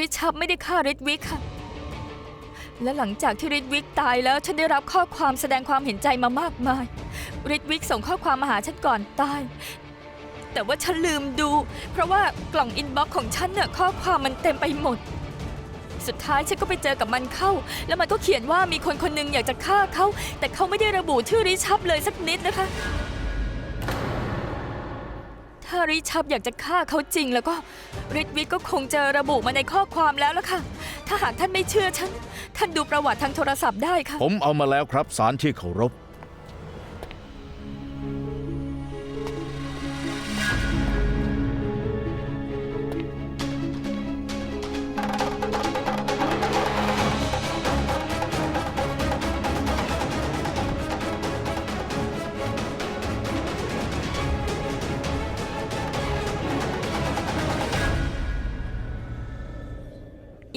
ริชับไม่ได้ฆ่าริดวิกค่ะ และหลังจากที่ริดวิกตายแล้วฉันได้รับข้อความแสดงความเห็นใจมามากมายริดวิกส่งข้อความมาหาฉันก่อนตาย แต่ว่าฉันลืมดู เพราะว่ากล่องอินบ็อกซ์ของฉันเนี่ยข้อความมันเต็มไปหมด สุดท้ายฉันก็ไปเจอกับมันเข้า แล้วมันก็เขียนว่ามีคนคนหนึงอยากจะฆ่าเขา แต่เขาไม่ได้ระบุชื่อริชับเลยสักนิดนะคะ ถ้าริชับอยากจะฆ่าเขาจริง แล้วก็ริดวิทก็คงจะระบุมาในข้อความแล้วล่ะค่ะ ถ้าหากท่านไม่เชื่อฉัน ท่านดูประวัติทางโทรศัพท์ได้ค่ะ ผมเอามาแล้วครับสารที่เคารพ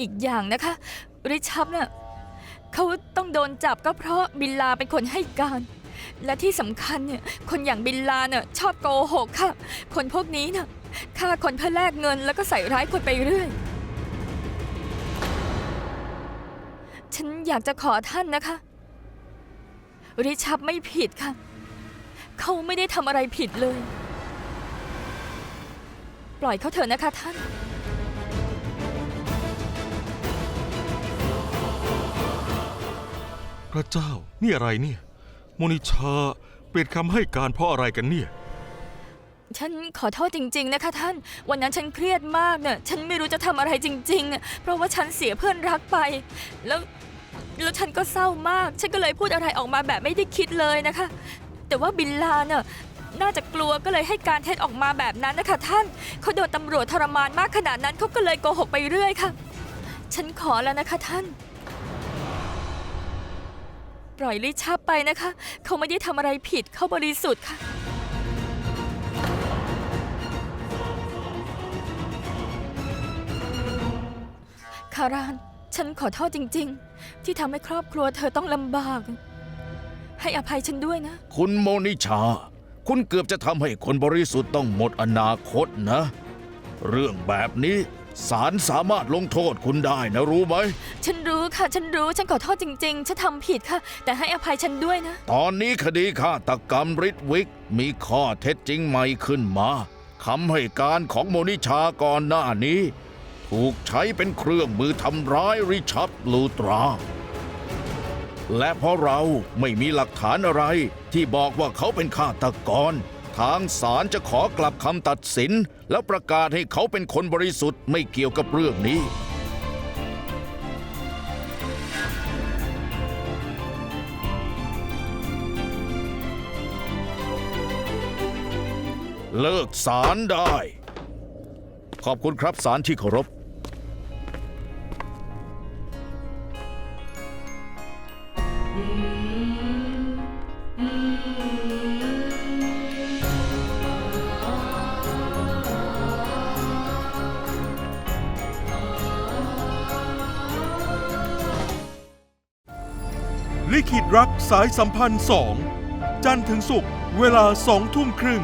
อีกอย่างนะคะ ริชับน่ะเขาต้องโดนจับก็เพราะบิลลาเป็นคนให้การ และที่สำคัญเนี่ยคนอย่างบิลลาเนี่ยชอบโกหกค่ะ คนพวกนี้น่ะฆ่าคนเพื่อแลกเงินแล้วก็ใส่ร้ายคนไปเรื่อย ฉันอยากจะขอท่านนะคะ ริชับไม่ผิดค่ะ เขาไม่ได้ทำอะไรผิดเลย ปล่อยเขาเถอะนะคะท่าน พระเจ้า นี่อะไรเนี่ยโมนิชาเปลี่ยนคำให้การเพราะอะไรกันเนี่ย ฉันขอโทษจริง ๆ นะคะท่าน วันนั้นฉันเครียดมากเนี่ยฉันไม่รู้จะทำอะไรจริงๆเนี่ยเพราะว่าฉันเสียเพื่อนรักไป แล้วแล้วฉันก็เศร้ามาก ฉันก็เลยพูดอะไรออกมาแบบไม่ได้คิดเลยนะคะ แต่ว่าบิลลาเนี่ยน่าจะกลัวก็เลยให้การเท็จออกมาแบบนั้นนะคะ ท่านเขาโดนตำรวจทรมานมากขนาดนั้นเขาก็เลยโกหกไปเรื่อยค่ะ ฉันขอแล้วนะคะท่าน ปล่อยลิชาไปนะคะ เขาไม่ได้ทำอะไรผิดเขาบริสุทธิ์ค่ะ คาราน ฉันขอโทษจริง ๆ ที่ทำให้ครอบครัวเธอต้องลำบาก ให้อภัยฉันด้วยนะ คุณโมนิชา คุณเกือบจะทำให้คนบริสุทธิ์ต้องหมดอนาคตนะ เรื่องแบบนี้ ศาลสามารถลงโทษคุณได้นะรู้ไหม ฉันรู้ค่ะ ฉันรู้ ฉันขอโทษจริง ๆ ฉันทำผิดค่ะ แต่ให้อภัยฉันด้วยนะ ตอนนี้คดีฆาตกรรมริดวิก มีข้อเท็จจริงใหม่ขึ้นมาคำให้การของโมนิชาก่อนหน้านี้ ถูกใช้เป็นเครื่องมือทำร้ายริชับลูตรา และเพราะเราไม่มีหลักฐานอะไรที่บอกว่าเขาเป็นฆาตกร ทางศาลจะขอกลับคำตัดสิน แล้วประกาศให้เขาเป็นคนบริสุทธิ์ไม่เกี่ยวกับเรื่องนี้ เลิกสารได้ ขอบคุณครับสารที่เคารพ ลิขิตรักสายสัมพันธ์สองจันทร์ถึงศุกร์เวลาสองทุ่มครึ่ง